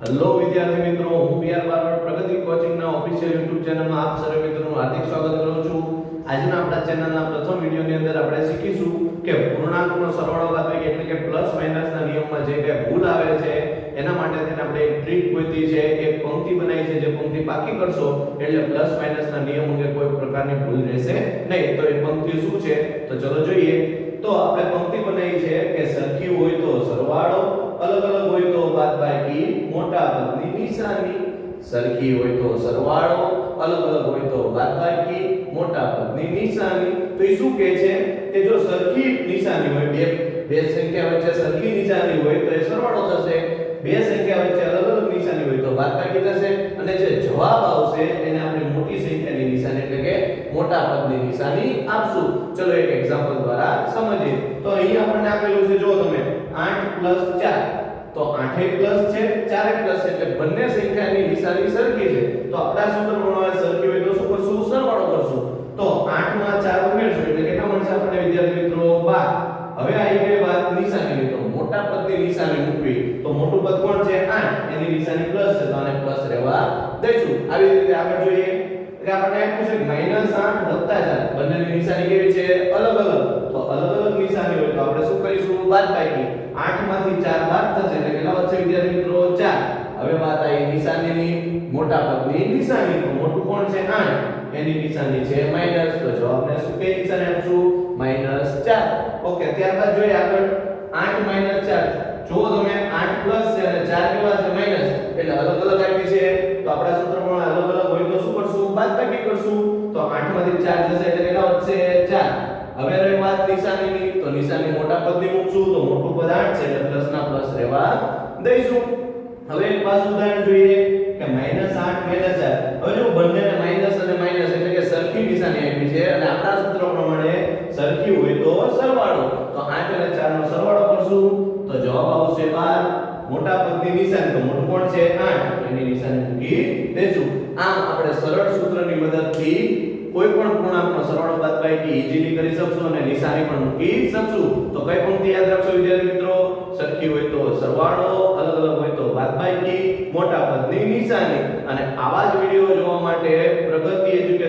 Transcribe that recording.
વિદ્યાર્થી મિત્રો. હું પીઆર બારવડ પ્રગતિ કોચિંગના ઓફિશિયલ YouTube ચેનલમાં આપ સર્વે મિત્રોનું હાર્દિક સ્વાગત કરું છું. આજના આપણા ચેનલના પ્રથમ વિડિયોની અંદર આપણે શીખીશું કે પૂર્ણાંકનો સરવાળો બાદબાકી એટલે કે પ્લસ માઇનસના નિયમમાં જે કઈ ભૂલ આવે છે, એના માટે થઈને આપણે એક ટ્રીક ગોતી છે, એક પંક્તિ બનાવી છે. જે પંક્તિ પાકી કરશો એટલે પ્લસ માઇનસના નિયમ અંગે કોઈ પ્રકારની ભૂલ રહેશે નહીં. તો એ પંક્તિ શું છે? તો ચલો જોઈએ. તો આપણે પંક્તિ બનાવી છે કે સરખી હોય તો સરવાળો બાદબાકી મોટા ભાગની નિશાની. સરખી હોય તો સરવાળો અલગ અલગ હોય તો બાદબાકી, મોટા ભાગની નિશાની. તો એ શું કહે છે? કે જો સરખી નિશાની હોય, બે બે સંખ્યા વચ્ચે સરખી નિશાની હોય, તો એ સરવાળો થશે. બે સંખ્યા વચ્ચે અલગ અલગ નિશાની હોય, તો બાદબાકી થશે. અને જે જવાબ આવશે, એને આપણે મોટી સંખ્યાની નિશાની એટલે કે મોટા પદની નિશાની આપશું. ચલો એક એક્ઝામ્પલ દ્વારા સમજીએ. તો અહીં આપણને આપેલું છે જો તમે 8 4 તો 8 પ્લસ છે 4 પ્લસ એટલે બંને સંખ્યાની નિશાની સરખી છે. તો આપણા સૂત્રમાં સરખી હોય તો શું કરશું? સરવાળો કરશું. તો 8 માં 4 ઉમેરશું. એટલે કેટલા મળશે આપણને વિદ્યાર્થી મિત્રો? 12 હવે આવી ગઈ વાત નિશાની તો મોટા પદની નિશાની મૂકવી. તો મોટું પદ કોણ છે? 8 એની નિશાની પ્લસ છે. તો આને પ્લસ રહેવા દઈશું. આવી રીતે આગળ જોઈએ. એટલે આપણને આપ્યું છે માઇનસ 8 4 બંનેની નિશાની કેવી છે? અલગ અલગ. આપણે શું કરીશું? બાદબાકી 8 માંથી 4 બાદ થશે એટલે કેટલા વધશે? વિદ્યાર્થી મિત્રો 4 હવે વાત આવી નિશાનીની. મોટા પદની નિશાની. તો મોટું કોણ છે? 8 એની નિશાની છે માઇનસ તો જવાબને શું કઈ નિશાની આપશું. માઇનસ 4 ઓકે, ત્યારબાદ જોઈએ આગળ. 8 માઇનસ 4 જો તમે 8 પ્લસ છે અને 4 કેવા છે? માઇનસ એટલે અલગ અલગ આપી છે. તો આપણા સૂત્ર પ્રમાણે અલગ અલગ હોય તો શું કરશું? બાદબાકી કરશું. તો 8 માંથી 4 જશે એટલે કેટલા વધશે 4 હવે રહી વાત નિશાનીની. તો નિશાની મોટા પદની મૂકશું, તો મોટું પદ 8 છે, એટલે પ્લસ ના પ્લસ રહેવા દઈશું. હવે એક પાછું ઉદાહરણ જોઈએ કે -8 4 હવે જો બંનેને માઇનસ અને માઇનસ એટલે કે સરખી નિશાની આપી છે, અને આપણા સૂત્ર પ્રમાણે સરખી હોય તો સરવાળો. તો 8 અને 4 નો સરવાળો કરશું. તો જવાબ આવશે 12 મોટા પદની નિશાની, તો મોટું કોણ છે? 8 એની નિશાની મૂકી દેશું. આમ આપણે સરળ સૂત્રની મદદથી કોઈ પણ પૂર્ણાંકનો સરવાળો બાદબાકી ઈઝીલી કરી શકશું અને નિશાની પણ મૂકી શકશું. તો કઈ પંક્તિ યાદ રાખશો, વિદ્યાર્થી મિત્રો? સરખી હોય તો સરવાળો, અલગ અલગ હોય તો બાદબાકી મોટા પદની નિશાની. અને આવા જ વીડિયો જોવા માટે પ્રગતિ એજ્યુકેશન